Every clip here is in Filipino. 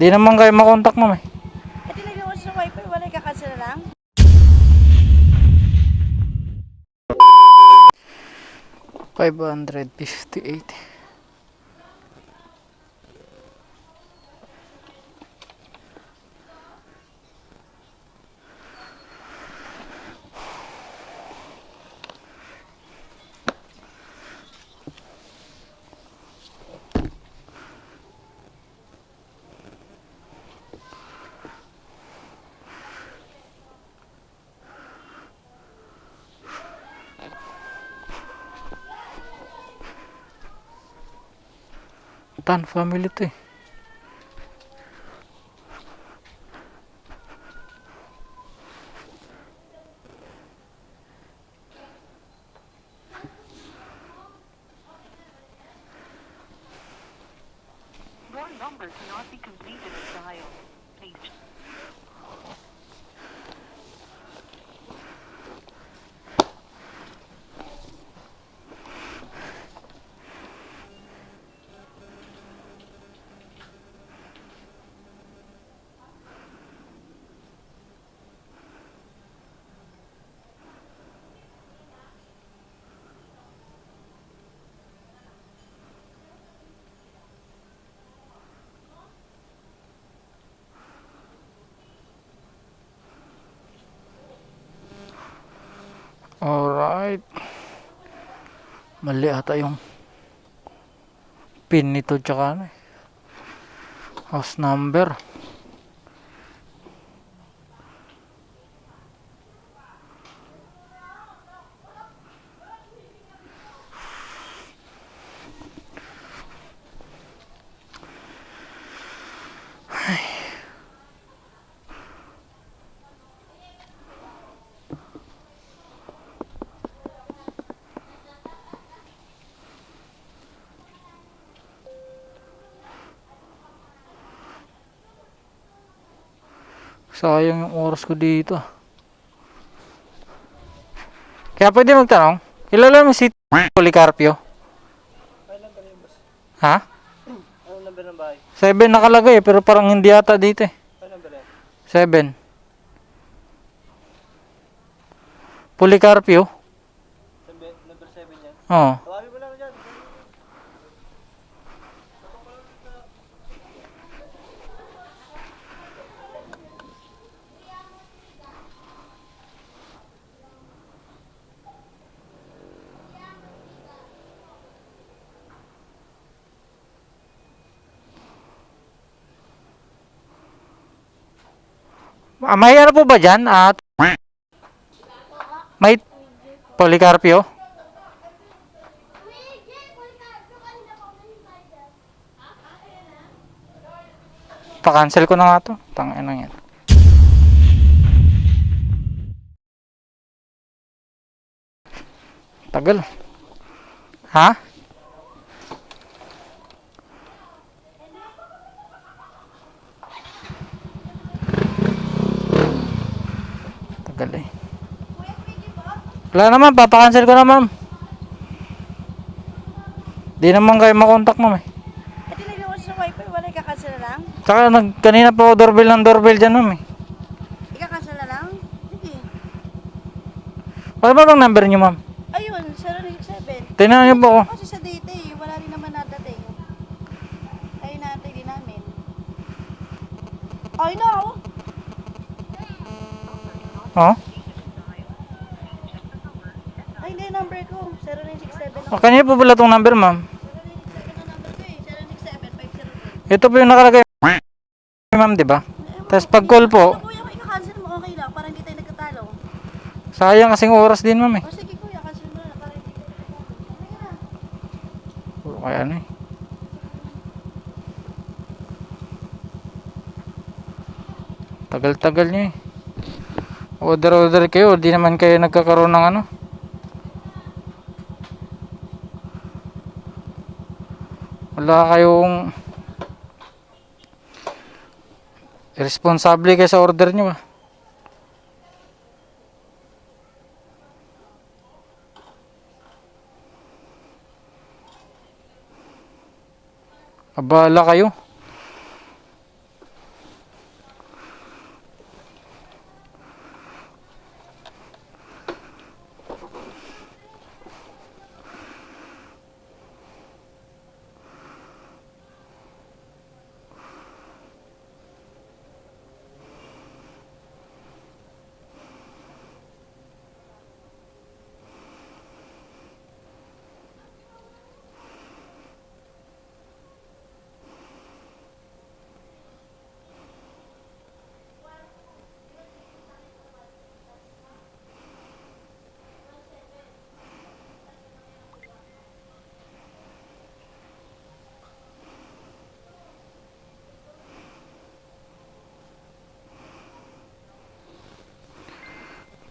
Di naman kayo makontak ma'am eh. Eh, tinignan ko sa wifi, wala kakansel lang. Five hundred fifty-eight. Tan family to. Alright. Mali ata yung pin nito tsaka ano eh. House number. Sayang yung oras ko dito. Kaya pwede magtanong, kilala mo si Policarpio? Ha? Anong number ng bahay? Seven nakalagay eh, pero parang hindi ata dito eh. Ano number yan? Seven. Policarpio? Sabi, number 7 yan. Oo. Tawagin mo lang dyan. Ah, may ano po ba dyan? At may Policarpio? Pa-cancel ko na nga to. Tangin na yan. Tagal. Ha? Tagal eh. Wala naman, papakancel ko na ma'am. Di naman kayo makontak ma'am eh. Eh, tinignan ko sa wifi, wala kakansel na lang. Tsaka nag, kanina pa ako doorbell ng doorbell dyan ma'am eh. Ikakansel na lang? Sige. Ano ba bang number niyo ma'am? Ayun, 067. Tingnan niyo po ako. Kasi sa date eh, wala rin naman nadating. Ay, natin din namin. Ay, no! Oh? Ay, hindi, number ko. 0967 O, kanina po pala tong number ma'am. 0967 ang number ko eh. 0967 503. Ito po yung nakalagay ma'am, di ba? Tapos pag call po, Ano, kuya, kung i-cancel mo, okay lang. Para hindi tayo nagkatalo. sayang kasing oras din ma'am eh. O sige kuya, cancel mo na. Para hindi tayo nagkatalo. Okay na. Puro kaya ano eh. Tagal-tagal niya eh. Order-order kayo, di naman kayo nagkakaroon ng ano. Wala kayong responsable kayo sa order niyo ah. Abala kayo.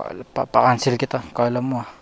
Kala- Papakancel kita. Kala mo ah.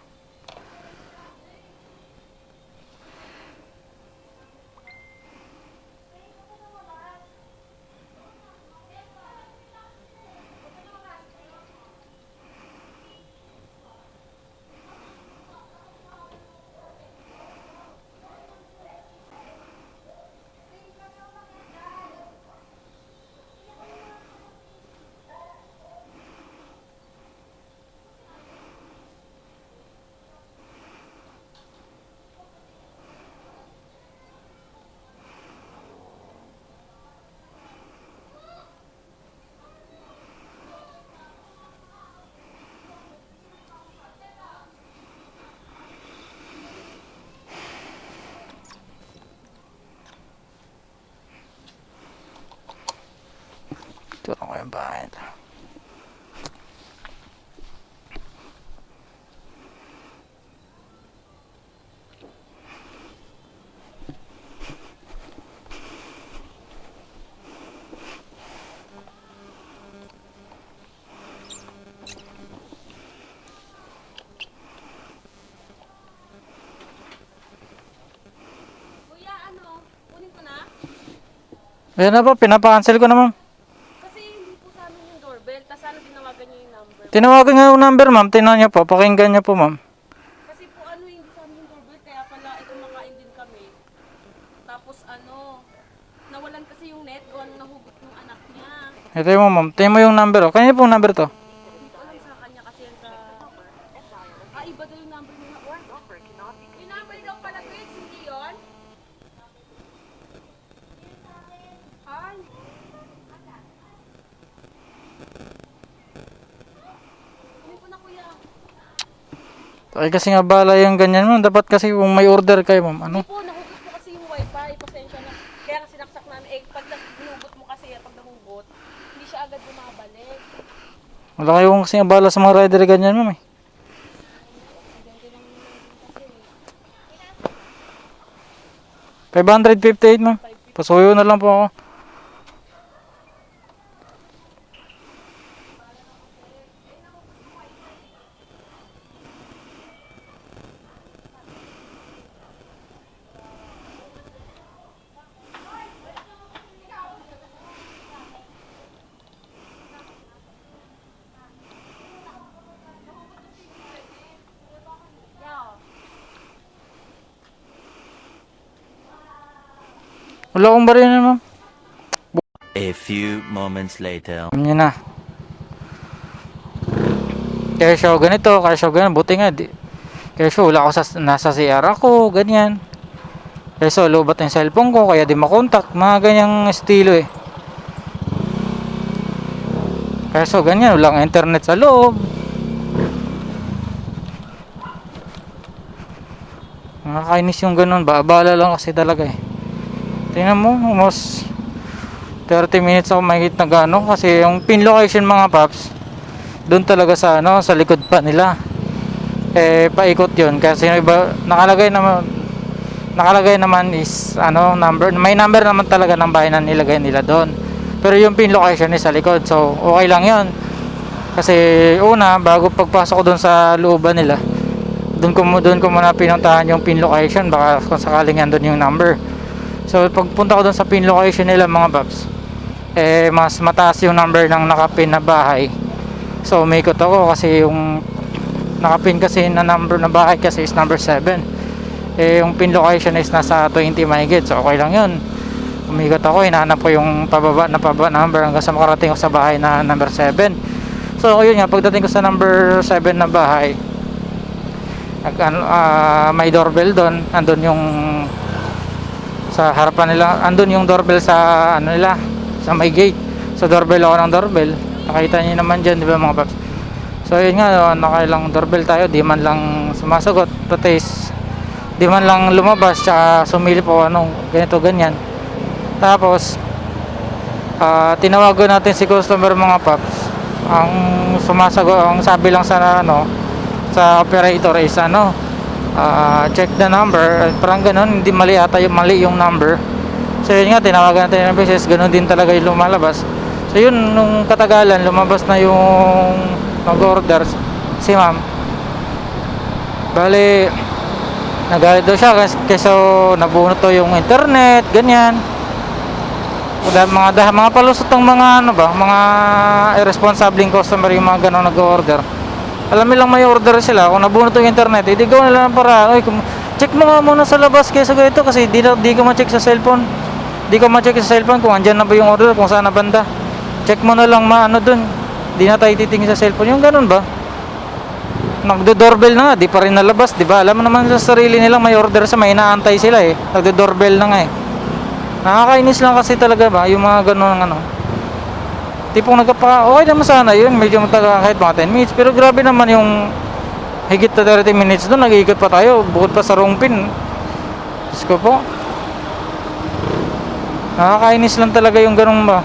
Ito ako yung bahay ano? Ko na? Ayan na po, pinapakancel ko na ma'am. Kasi hindi po sa amin yung doorbell. Tapos ano tinawagan niyo yung number? Tinawagan nga yung number ma'am. Tinan niyo po, pakinggan niyo po ma'am. Kasi po ano hindi sa amin yung doorbell. Kaya pala ito kumakain din kami. Tapos ano, nawalan kasi yung net o ano nahugot ng anak niya. Ito yung ma'am. Tingnan mo yung number oh. Kanina pong number to. Hindi ko alam sa kanya kasi yung sa... Ah, iba daw yung number niya. Your number cannot be Yung number daw pala, Twix, hindi yun? Ay. Kunin ko na kuya. Ay kasi nga bala yung ganyan ma'am. Dapat kasi kung may order kayo ma'am. Ano? Hindi po, nahugot po kasi yung wifi. Pasensya na. Kaya kasi sinaksak namin. Eh, pag nahugot mo kasi, pag nahugot, hindi siya agad bumabalik. Wala kayong kasi nga bala sa mga rider ganyan ma'am eh. $558 ma'am. Pasuyo na lang po ako. Wala akong baril na ma'am. A few moments later. Niyo na. Kaya siya ganito, kaya siya ganyan. Buti nga, di. Kaya siya wala ako sa, nasa CR ako, ganyan. Kaya siya lobat yung cellphone ko, kaya di makontak. Mga ganyang estilo eh. Kaya siya ganyan, walang internet sa loob. Nakakainis yung ganun, baabala lang kasi talaga eh. Tingnan mo, almost 30 minutes ako mahigit na gano kasi yung pin location mga paps doon talaga sa ano sa likod pa nila. Eh paikot yun. Kasi yung iba nakalagay naman nakalagay naman is ano number. May number naman talaga ng bahay na nilagay nila doon pero yung pin location is sa likod. So okay lang yun. Kasi una bago pagpasok ko doon sa looban nila doon ko doon ko muna pinuntahan yung pin location. Baka kung sakaling andun yung number so pagpunta ko doon sa pin location nila mga paps eh mas mataas yung number ng nakapin na bahay. So umikot ako kasi yung nakapin kasi na number na bahay kasi is number 7 eh yung pin location is nasa 20 mahigit so okay lang yun. Umikot ako hinahanap ko yung pababa na pababa number hanggang sa makarating ko sa bahay na number 7 so yun nga pagdating ko sa number 7 na bahay nag, ano, ah, may doorbell doon andun yung sa harapan nila. Andun yung doorbell sa ano nila sa may gate. Sa doorbell ako ng doorbell. Nakita niyo naman dyan di ba mga paps? So yun nga nakailang doorbell tayo. Di man lang sumasagot. Pati di man lang lumabas tsaka sumilip o ano ganito ganyan. Tapos ah, tinawagan natin si customer mga paps. Ang sumasagot ang sabi lang sa ano sa operator is ano ah, check the number parang ganun hindi mali ata yung mali yung number so yun nga tinawagan natin ng beses ganun din talaga yung lumalabas so yun nung katagalan lumabas na yung mag-order Si ma'am. Bali, nagalit daw siya kasi keso nabunot to yung internet, ganyan. Wala mga dah mga palusot ng mga ano ba, mga irresponsibleng customer yung mga ganong nag-order. Alam nilang may order sila, kung nabunot yung internet, hindi gawa nila ng para, oy, check mo nga muna sa labas kaysa ganito kasi di, di ko ma-check sa cellphone. Di ko ma-check sa cellphone kung andyan na ba yung order, kung saan na banda. Check mo na lang maano dun. Di na tayo titingin sa cellphone. Yung ganun ba? Nagdo-doorbell na nga, di pa rin nalabas, di ba? Alam mo naman sa sarili nilang may order sa may inaantay sila eh. Nagdo-doorbell na nga eh. Nakakainis lang kasi talaga ba, yung mga ganun ano. Tipong nagkapa, okay naman sana yun, medyo matagal kahit mga 10 minutes. Pero grabe naman yung higit na 30 minutes doon, nag-iikot pa tayo, bukod pa sa wrong pin. Diyos ko po. Nakakainis lang talaga yung ganun ba.